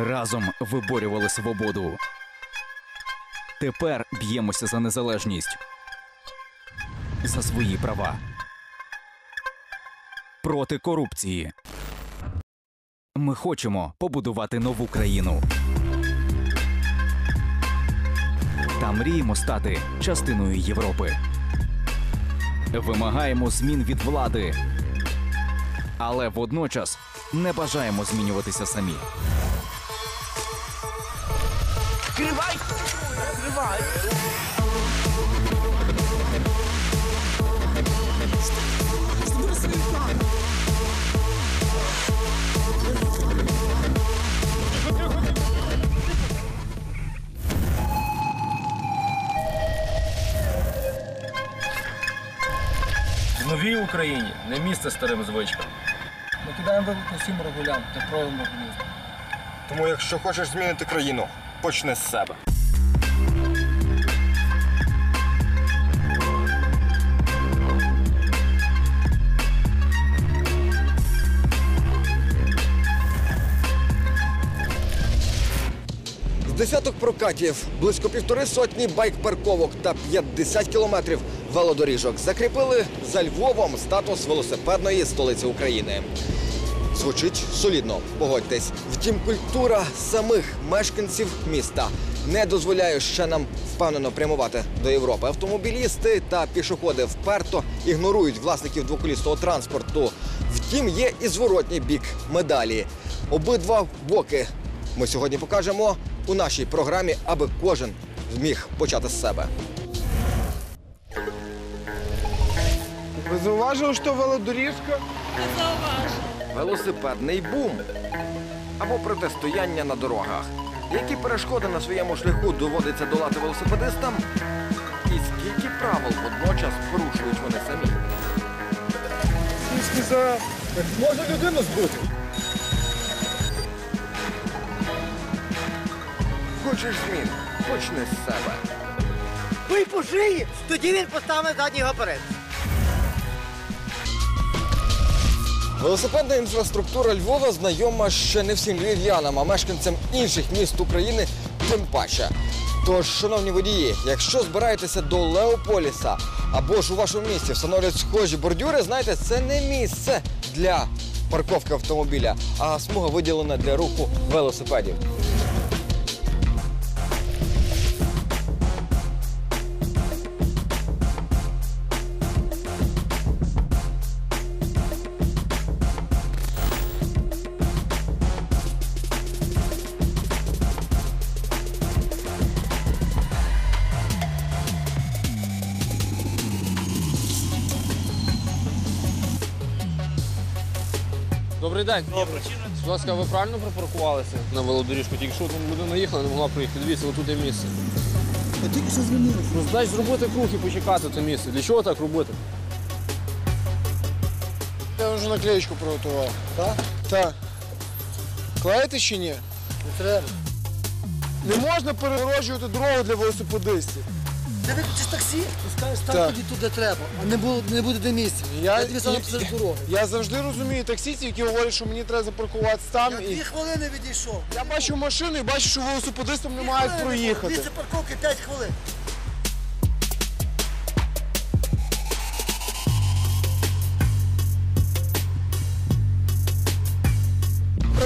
Разом виборювали свободу. Тепер б'ємося за незалежність, за свої права. Проти корупції. Ми хочемо побудувати нову країну. Та мріємо стати частиною Європи. Вимагаємо змін від влади, але водночас не бажаємо змінюватися самі. Кривай! Кривай! В новій Україні не місце старим звичкам. Ми кидаємо виклик усім регулям та проявимо гнізд. Тому, якщо хочеш змінити країну, почни з себе. Десяток прокатів, близько півтори сотні байк-парковок та 50 кілометрів велодоріжок закріпили за Львовом статус велосипедної столиці України. Звучить солідно, погодьтесь. Втім, культура самих мешканців міста не дозволяє ще нам впевнено прямувати до Європи. Автомобілісти та пішоходи вперто ігнорують власників двоколісного транспорту. Втім, є і зворотній бік медалі. Обидва боки ми сьогодні покажемо у нашій програмі, аби кожен зміг почати з себе. Ви зауважили, що велодоріжка? Велосипедний бум або протистояння на дорогах. Які перешкоди на своєму шляху доводиться долати велосипедистам? І скільки правил водночас порушують вони самі? Сказав, як можна людину збити? Хочеш змін? Почни з себе. Бий по шиї, тоді він поставить задній гаперет. Велосипедна інфраструктура Львова знайома ще не всім львів'янам, а мешканцям інших міст України тим паче. Тож, шановні водії, якщо збираєтеся до Леополіса або ж у вашому місті встановлюють схожі бордюри, знаєте, це не місце для парковки автомобіля, а смуга виділена для руху велосипедів. Добрий день. Будь ласка, ви правильно припаркувалися на велодоріжку? Тільки що там людина їхала, не могла проїхати. Дивіться, отут є місце. Я тільки що звернувся. Ну, значить, зробити круг і почекати це місце. Для чого так робити? Я вже наклеєчку приготував. Так? Так. Клеїти чи ні? Не треба. Не можна перегороджувати дорогу для велосипедистів. Ти виключиш таксі, пускаєш там Так. тоді туди треба, а не, буде, не буде де місця. Я- тобі сам посеред дороги. Я завжди розумію таксістів, які говорять, що мені треба запаркуватися там. Я І... дві хвилини відійшов. Я бачу машину і бачу, що велосипедистам не мають проїхати. Місце парковки 5 хвилин.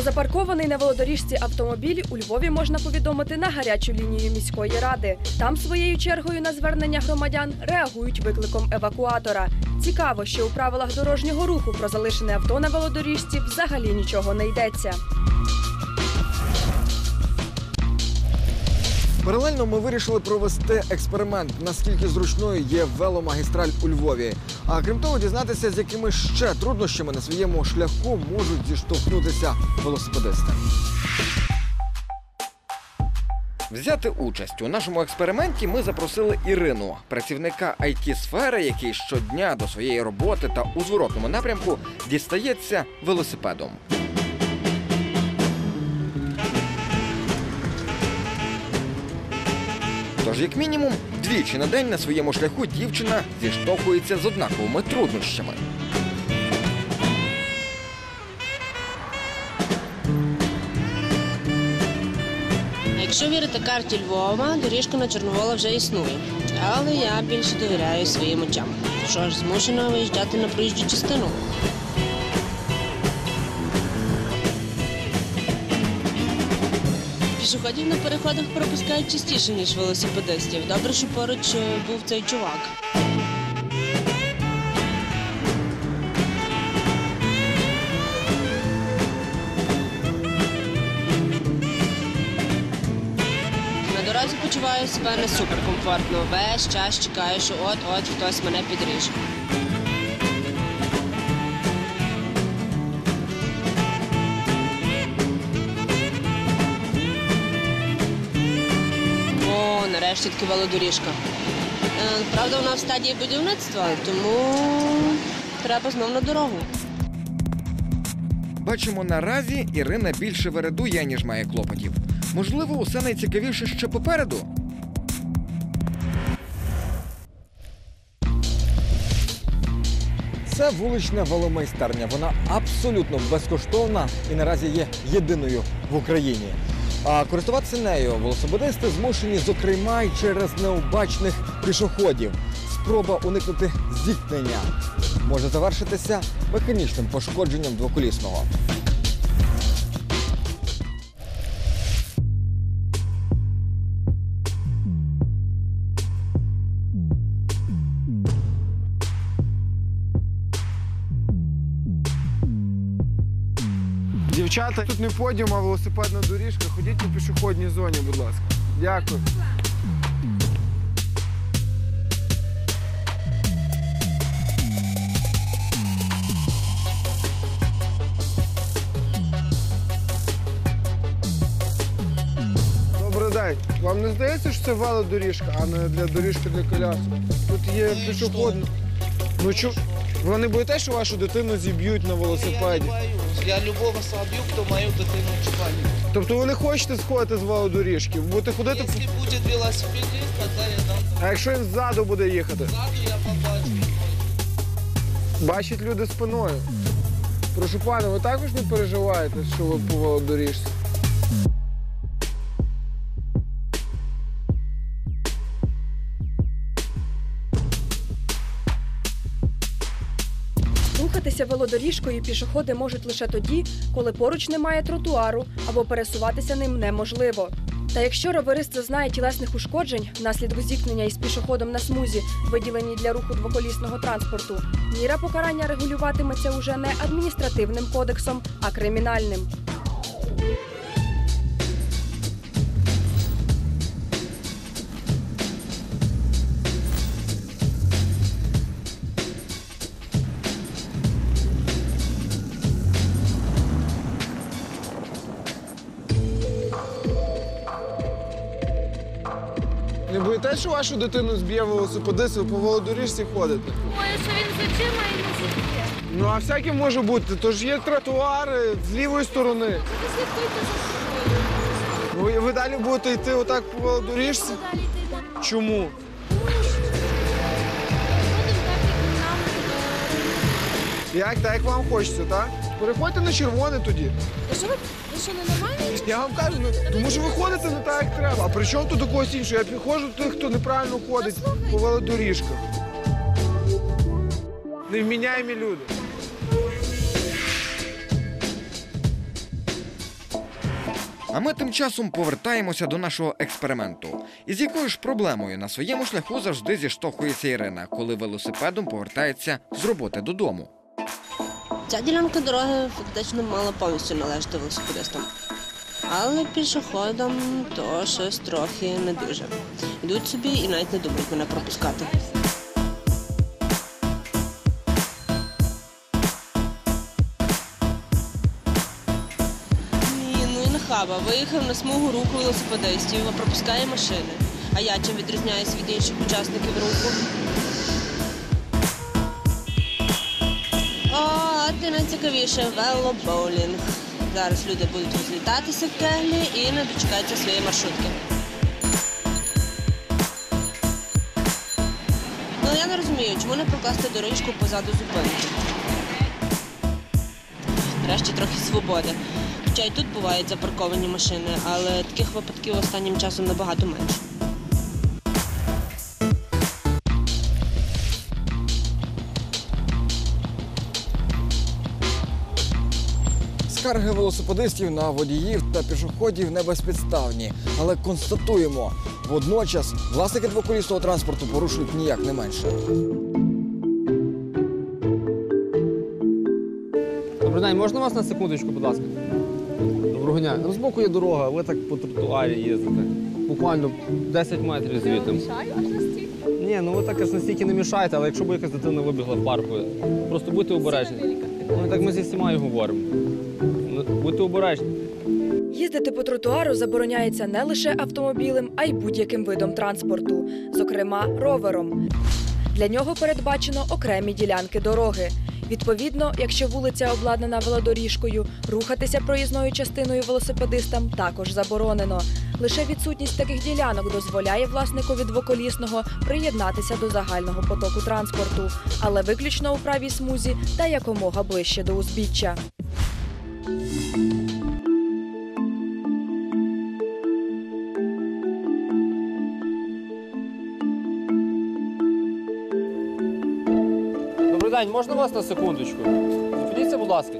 Запаркований на велодоріжці автомобіль у Львові можна повідомити на гарячу лінію міської ради. Там своєю чергою на звернення громадян реагують викликом евакуатора. Цікаво, що у правилах дорожнього руху про залишене авто на велодоріжці взагалі нічого не йдеться. Паралельно ми вирішили провести експеримент, наскільки зручною є веломагістраль у Львові. А крім того, дізнатися, з якими ще труднощами на своєму шляху можуть зіштовхнутися велосипедисти. Взяти участь у нашому експерименті ми запросили Ірину, працівника it сфери який щодня до своєї роботи та у зворотному напрямку дістається велосипедом. Тож, як мінімум, двічі на день на своєму шляху дівчина зіштовхується з однаковими труднощами. Якщо вірити карті Львова, доріжка на Чорновола вже існує. Але я більше довіряю своїм очам. Що ж, змушена виїжджати на проїжджу частину. Пішоходів на переходах пропускають частіше, ніж велосипедистів. Добре, що поруч е, був цей чувак. На дорозі почуваю себе не суперкомфортно. Весь час чекаю, що от-от хтось мене підріже. Нарешті таки велодоріжка. Е, Правда, вона в стадії будівництва, тому треба знов на дорогу. Бачимо, наразі Ірина більше вередує, ніж має клопотів. Можливо, усе найцікавіше ще попереду. Це вулична веломайстерня. Вона абсолютно безкоштовна і наразі є єдиною в Україні. А користуватися нею велосипедисти змушені, зокрема, й через необачних пішоходів. Спроба уникнути зіткнення може завершитися механічним пошкодженням двоколісного. Дівчата, тут не подіум, а велосипедна доріжка. Ходіть по пішохідній зоні, будь ласка. Дякую. Добрий день. Вам не здається, що це велодоріжка, а не для доріжки для колясок? Тут є пішохідна. Ну чу... Ви не боїтеся, що вашу дитину зіб'ють на велосипеді? Я любого саб'ю, хто мою дитину чіпає. Тобто ви не хочете сходити з велодоріжки? Ви будете ходити. Якщо буде велосипедист, тоді я дам А якщо він ззаду буде їхати? ззаду, я побачу. Бачать люди спиною. Прошу пане, ви також не переживаєте, що ви по велодоріжці? Рухатися велодоріжкою пішоходи можуть лише тоді, коли поруч немає тротуару або пересуватися ним неможливо. Та якщо роверист зазнає тілесних ушкоджень внаслідок зіткнення із пішоходом на смузі, виділеній для руху двоколісного транспорту, міра покарання регулюватиметься уже не адміністративним кодексом, а кримінальним. Не боїтеся, що вашу дитину зб'є велосипедист, ви по велодоріжці ходите? Ой, що він зачима і не зіб'є. Ну а всяке може бути. Тож є тротуари з лівої сторони. Ви слідкуйте за собою. Ви, ви далі будете йти отак по велодоріжці? Далі йти йдемо. Чому? Будемо так, як нам. е, Як так, як вам хочеться, так? Переходьте на червоне тоді. Що ви що, ненормальні? чи Я вам кажу, ну, тому що ви ходите не так, як треба. А при чому тут до когось іншого? Я підходжу до тих, хто неправильно ходить по велодоріжках. Невміняємі люди. А ми тим часом повертаємося до нашого експерименту. І з якою ж проблемою на своєму шляху завжди зіштовхується Ірина, коли велосипедом повертається з роботи додому. Ця ділянка дороги фактично мала повністю належати велосипедистам. Але пішоходам то щось трохи не дуже. Йдуть собі і навіть не думають мене пропускати. Ні, ну і нахаба. Виїхав на смугу руху велосипедистів, а пропускає машини. А я чим відрізняюсь від інших учасників руху? А найцікавіше велобоулінг. Зараз люди будуть розлітатися в кеглі і не дочекаються своєї маршрутки. Ну я не розумію, чому не прокласти доріжку позаду зупинки. Нарешті трохи свободи. Хоча й тут бувають запарковані машини, але таких випадків останнім часом набагато менше. Скарги велосипедистів на водіїв та пішоходів не безпідставні, але констатуємо, водночас власники двоколісного транспорту порушують ніяк не менше. Добрий день, можна вас на секундочку, будь ласка? Доброго дня. Ну, збоку є дорога, ви так по тротуарі їздите. Буквально 10 метрів звідти. Ні, ну ви так аж настільки не мішаєте, але якщо б якась дитина вибігла в парку, просто будьте обережні. Ну так ми зі всіма і говоримо. Будьте обережні. Їздити по тротуару забороняється не лише автомобілем, а й будь-яким видом транспорту, зокрема ровером. Для нього передбачено окремі ділянки дороги. Відповідно, якщо вулиця обладнана велодоріжкою, рухатися проїзною частиною велосипедистам також заборонено. Лише відсутність таких ділянок дозволяє власникові двоколісного приєднатися до загального потоку транспорту, але виключно у правій смузі та якомога ближче до узбіччя. День, можна вас на секундочку? Зупиніться, будь ласка.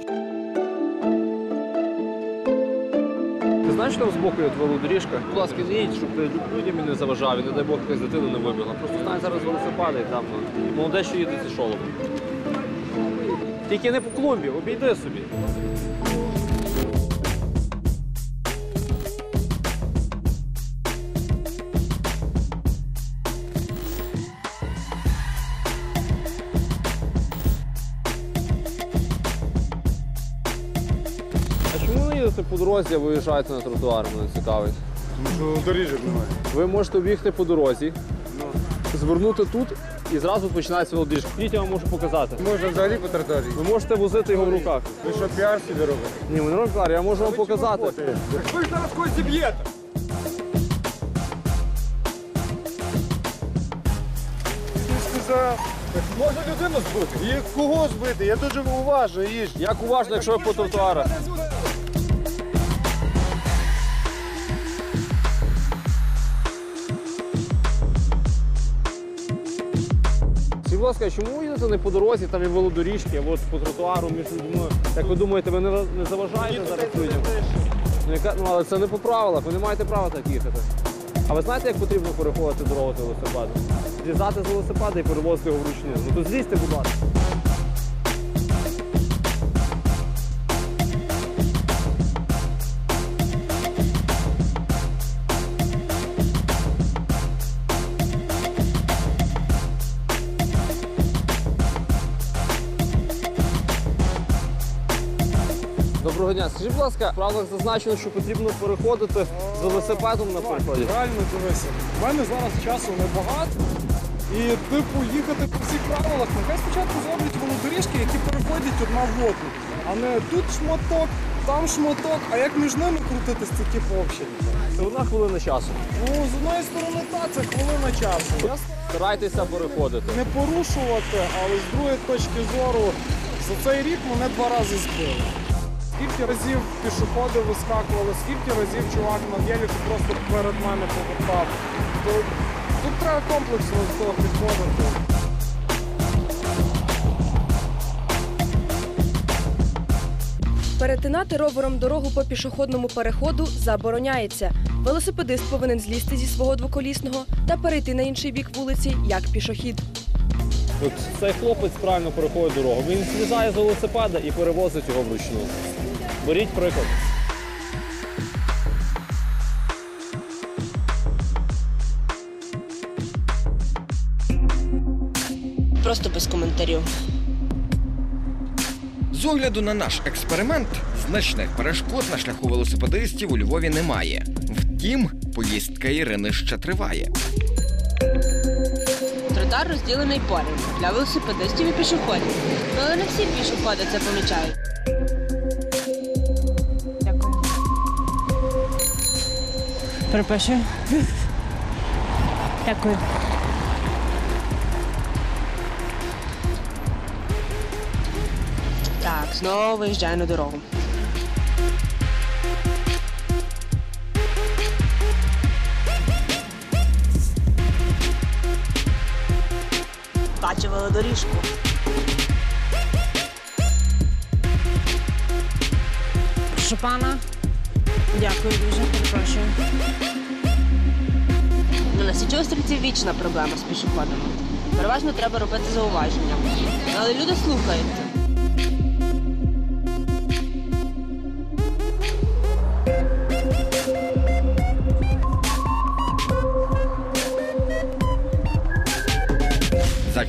Ти знаєш, що там збоку є велодоріжка? Будь ласка, не їдь, щоб людям не заважав, і не дай Бог якась дитина не вибігла. Просто знає зараз велосипеди і там. ну, Молоде, що їде зі шолом. Тільки не по клумбі, обійди собі. Дорозі, а виїжджаєте на тротуар, мене цікавить? Тому що доріжок немає. Ви можете об'їхати по дорозі, звернути тут і зразу починається велодоріжка. Ходіть, я вам можу показати. Можна взагалі по тротуарі. Ви можете возити його в руках. Ви що, піар собі робите? Ні, ми не робимо піар, я можу вам показати. Ви ж зараз когось зіб'єте. Ти сказав, можна людину збити. І кого збити? Я дуже уважно їж. Як уважно, якщо ви по тротуарах. Будь ласка, чому ви їдете не по дорозі, там і велодоріжки, а от по тротуару між людьми? Як ви думаєте, ви не, не заважаєте зараз людям? Ну, яка, ну, але це не по правилах, ви не маєте права так їхати. А ви знаєте, як потрібно переходити дорогу з велосипеда? Злізати з велосипеда і перевозити його вручну. Ну то злізьте, будь ласка. Дня. Скажіть, будь ласка, в правилах зазначено, що потрібно переходити з велосипедом на переході. Правильно дивися. У мене зараз часу небагато. І типу їхати по всіх правилах, нехай спочатку зроблять велодоріжки, які переходять одна в одну. А не тут шматок, там шматок, а як між ними крутитись, це типу взагалі. Це одна хвилина часу. Ну, з одної сторони, так, це хвилина часу. Я Старайтеся переходити. не порушувати, але з другої точки зору за цей рік мене два рази збили. Скільки разів пішоходи вискакували, скільки разів чувак на велику просто перед мене повертав. То тут треба комплексно до того підходити. Перетинати ровером дорогу по пішохідному переходу забороняється. Велосипедист повинен злізти зі свого двоколісного та перейти на інший бік вулиці як пішохід. От цей хлопець правильно переходить дорогу. Він злізає з велосипеда і перевозить його вручну. Беріть приклад. Просто без коментарів. З огляду на наш експеримент, значних перешкод на шляху велосипедистів у Львові немає. Втім, поїздка Ірини ще триває. Тротуар розділений поряд для велосипедистів і пішоходів. Але не всі пішоходи це помічають. Дякую. Перепрошую. Дякую. Так, знову виїжджаю на дорогу. Велодоріжку. Прошу пана. Дякую дуже, перепрошую. Ну, на Січовій стрільці вічна проблема з пішоходами. Переважно треба робити зауваження. Але люди слухаються.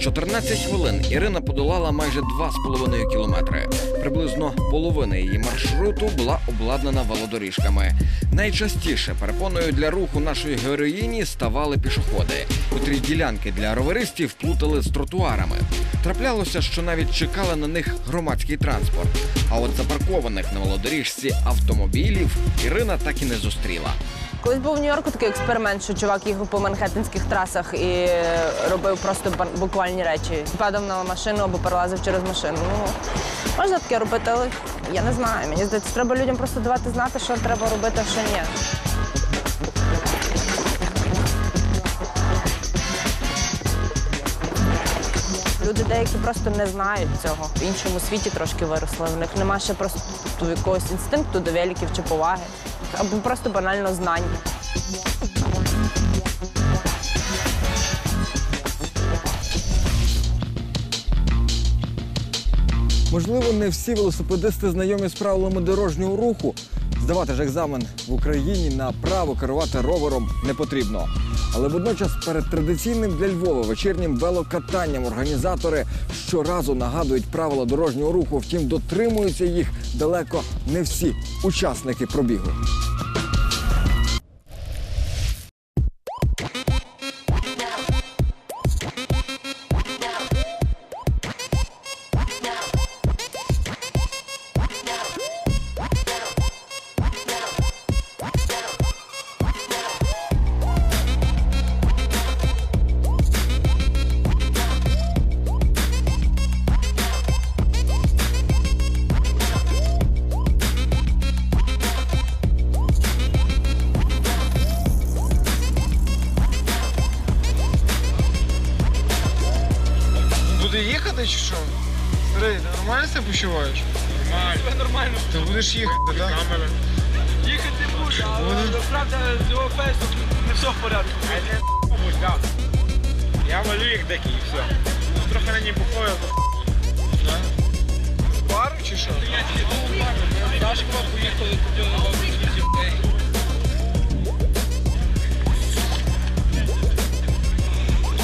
14 хвилин Ірина подолала майже 2,5 кілометри. Приблизно половина її маршруту була обладнана велодоріжками. Найчастіше перепоною для руху нашої героїні ставали пішоходи, котрі ділянки для роверистів плутали з тротуарами. Траплялося, що навіть чекали на них громадський транспорт. А от запаркованих на велодоріжці автомобілів Ірина так і не зустріла. Колись був в Нью-Йорку такий експеримент, що чувак їхав по манхеттенських трасах і робив просто буквальні речі. Падав на машину або перелазив через машину. Ну, можна таке робити, але я не знаю. Мені здається, треба людям просто давати знати, що треба робити, а що ні. Люди деякі просто не знають цього. В іншому світі трошки виросли. В них нема ще просто якогось інстинкту до великів чи поваги. Або просто банально знань. Можливо, не всі велосипедисти знайомі з правилами дорожнього руху. Здавати ж екзамен в Україні на право керувати ровером не потрібно. Але водночас перед традиційним для Львова вечірнім велокатанням організатори щоразу нагадують правила дорожнього руху. Втім, дотримуються їх далеко не всі учасники пробігу. Буде їхати чи що? Старий, ти нормально себе почуваєш? Нормально. Нормально. Ти будеш їхати, так? Камера. Їхати буду, але правда з його фейсу не все в порядку. Я валю їх декі і все. Трохи на ній бухою. З пару чи що? Дашко поїхали, купили вам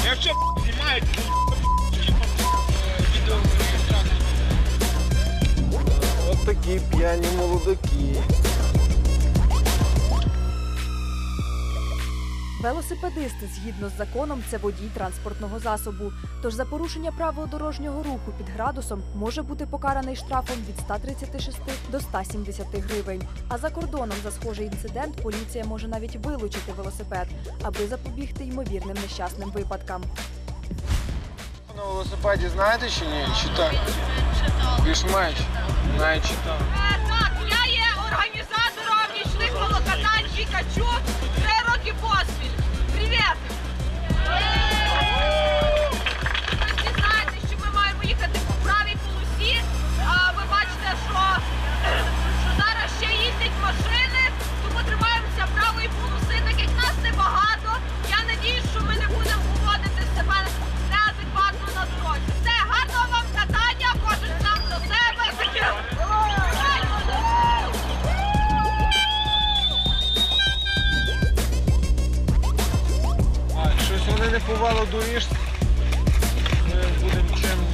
Якщо знімають, такі п'яні молодаки. Велосипедисти згідно з законом це водій транспортного засобу. Тож за порушення правил дорожнього руху під градусом може бути покараний штрафом від 136 до 170 гривень. А за кордоном за схожий інцидент поліція може навіть вилучити велосипед, аби запобігти ймовірним нещасним випадкам. На велосипеді знаєте чи ні? Читаю. Більш-менш. Навіть читав. Так, я є організатором нічних волокатань Пікачу не повало доріжці. Ми будемо чим.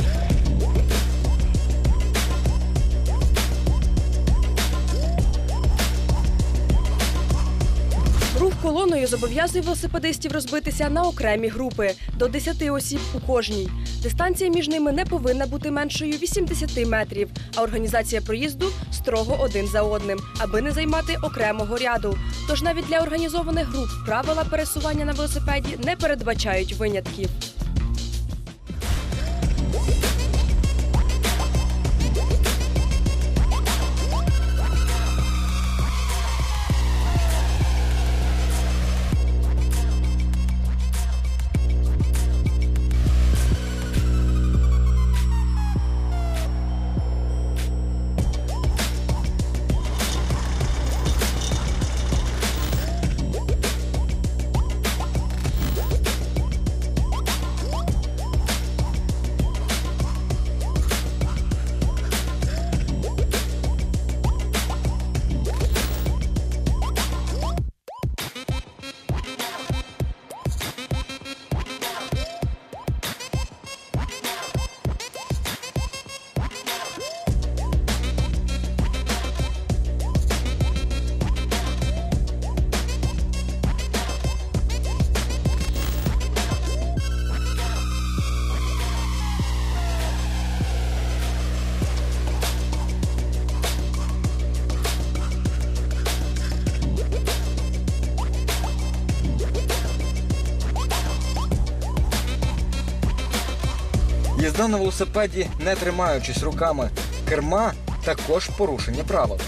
Колоною зобов'язує велосипедистів розбитися на окремі групи до 10 осіб у кожній. Дистанція між ними не повинна бути меншою 80 метрів, а організація проїзду строго один за одним, аби не займати окремого ряду. Тож навіть для організованих груп правила пересування на велосипеді не передбачають винятків. Їзда на велосипеді, не тримаючись руками керма, також порушення правил.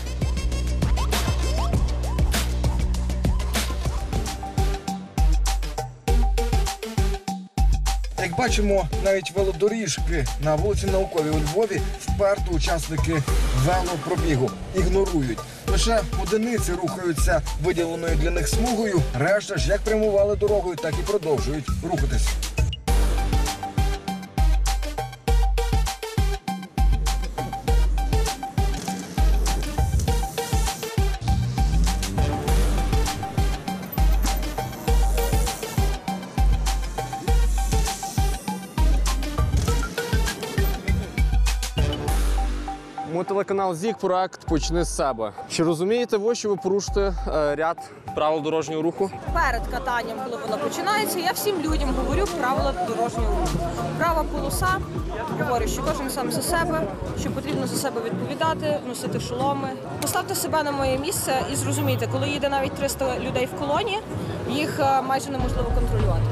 Як бачимо, навіть велодоріжки на вулиці Науковій у Львові вперто учасники велопробігу ігнорують. Лише одиниці рухаються виділеною для них смугою. Решта ж як прямували дорогою, так і продовжують рухатись. Ми телеканал ЗІК, проект Почни з себе. Чи розумієте ви, що ви порушите е, ряд правил дорожнього руху? Перед катанням, коли воно починається, я всім людям говорю правила дорожнього руху. Права полоса, говорю, що кожен сам за себе, що потрібно за себе відповідати, носити шоломи. Поставте себе на моє місце і зрозумійте, коли їде навіть 300 людей в колоні, їх е, майже неможливо контролювати.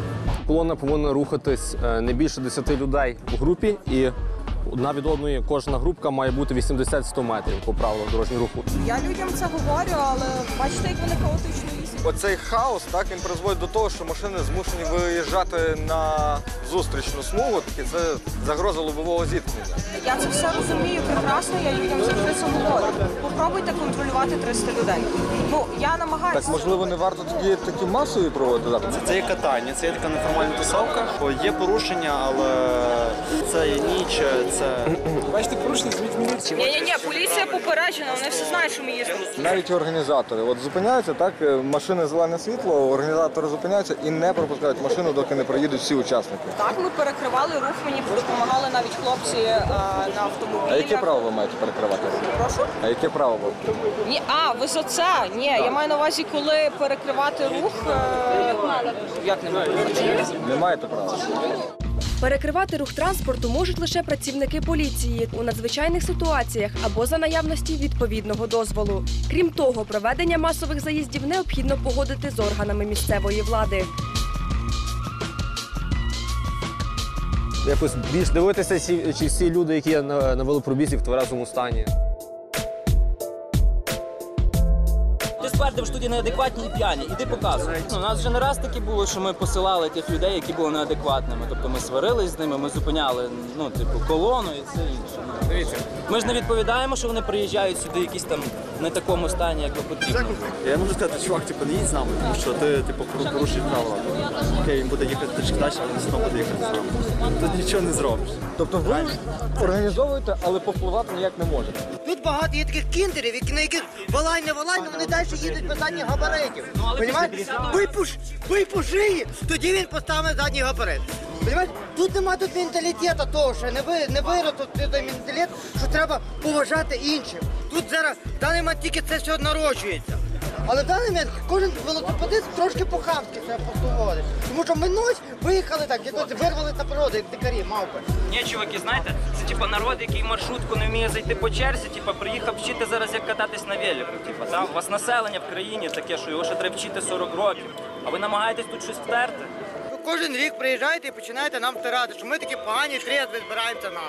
Колона повинна рухатись е, не більше 10 людей у групі, і одна від одної кожна групка має бути 80-100 метрів по правилах дорожнього руху. Я людям це говорю, але бачите, як вони хаотично. Оцей хаос так він призводить до того, що машини змушені виїжджати на зустрічну смугу. І це загроза лобового зіткнення. Я це все розумію прекрасно, я людям завжди це говорю. Попробуйте контролювати 300 людей. Ну, я намагаюся. Так можливо, не варто тоді такі масові проводити заходи? Це є катання, це є така неформальна тусовка. Є порушення, але це є ніч, це Бачите, порушення міліцію. Ні, ні, ні, поліція попереджена, вони всі знають, що ми їздимо. Навіть організатори от зупиняються так, е, машини зелене світло, організатори зупиняються і не пропускають машину, доки не приїдуть всі учасники. Так, ми перекривали рух, мені допомагали навіть хлопці е, на автомобілях. А яке право ви маєте перекривати? Прошу? А яке право ви? Ні, а, ви за це? Ні, я маю на увазі, коли перекривати рух. Е... Як не маю? Не маєте права. Перекривати рух транспорту можуть лише працівники поліції у надзвичайних ситуаціях або за наявності відповідного дозволу. Крім того, проведення масових заїздів необхідно погодити з органами місцевої влади. Якось більш дивитися, чи, всі люди, які на велопробізі в тверезому стані. Ти що тоді неадекватні і п'яні. Іди показуй. Ну, у нас вже не раз таке було, що ми посилали тих людей, які були неадекватними. Тобто ми сварились з ними, ми зупиняли ну, типу, колону і все інше. Ну, Дивіться. Ми ж не відповідаємо, що вони приїжджають сюди якісь там не такому стані, як потрібно. я можу сказати, чувак, типу, не їдь з нами, тому що ти типу пору- порушуєш правила. Окей, він буде їхати трішки далі, але він одно буде їхати з нами. Тут нічого не зробиш. Тобто ви організовуєте, але повпливати ніяк не можете. Тут багато є таких кіндерів, які на яких валай не валай, але вони далі їдуть без задніх габаритів. Понімаєте? Випуш, шиї, тоді він поставить задній габарит. Понімаєте? Тут нема тут менталітету того, що не, ви, не вирос тут той менталітет, що треба поважати інших. Тут зараз в даний момент тільки це все народжується. Але в даний момент кожен велосипедист трошки по-хамськи себе поводить. Тому що минуть виїхали так, якось вирвали на природу, як дикарі, мавпи. Ні, чуваки, знаєте, це типу народ, який маршрутку не вміє зайти по черзі, типу, приїхав вчити зараз, як кататись на велику. Типу, та? У вас населення в країні таке, що його ще треба вчити 40 років. А ви намагаєтесь тут щось втерти? Ви кожен рік приїжджаєте і починаєте нам втирати, що ми такі погані трезви збираємося на.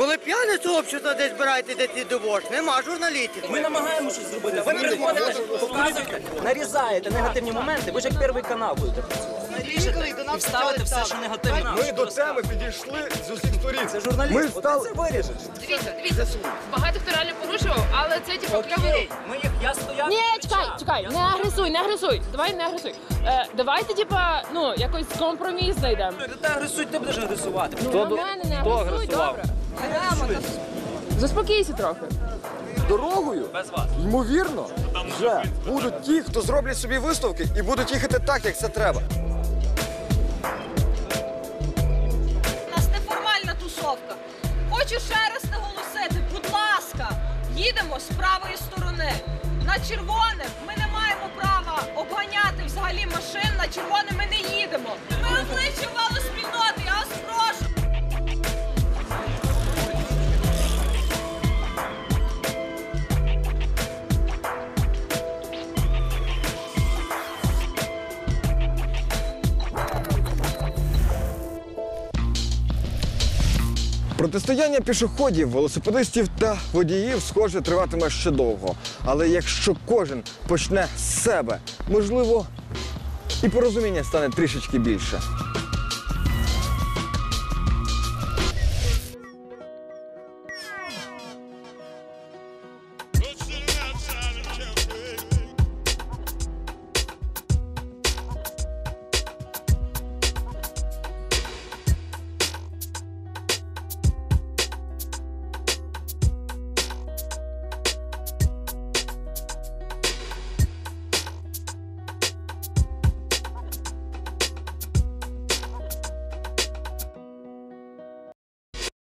Коли п'яне сообщество десь збираєте, десь і дивош, нема журналістів. Ми намагаємося щось зробити. Ви приходите, показуєте, нарізаєте негативні моменти. Ви ж як перший канал будете працювати. І вставите все, що негативно. Ми до теми підійшли з усіх сторін. Це журналіст, Ми стали- це виріжеш. Дивіться, дивіться. Багато хто реально порушував, але це типу окремий ми їх, я стояв. Ні, чекай, чекай, не агресуй, не агресуй. Давай не агресуй. Е, давайте, типа, ну, якось компроміс знайдемо. Ти агресуй, ти будеш агресувати. Ну, на мене не агресуй, добре. Заспокійся трохи. Дорогою, Без вас. ймовірно, вже будуть ті, хто зроблять собі виставки і будуть їхати так, як це треба. У нас неформальна тусовка. Хочу ще раз наголосити, будь ласка, їдемо з правої сторони. На червоне ми не маємо права обганяти взагалі машин. На червоне ми не їдемо. Ми обличчя спільноти, Протистояння пішоходів, велосипедистів та водіїв, схоже, триватиме ще довго. Але якщо кожен почне з себе, можливо, і порозуміння стане трішечки більше.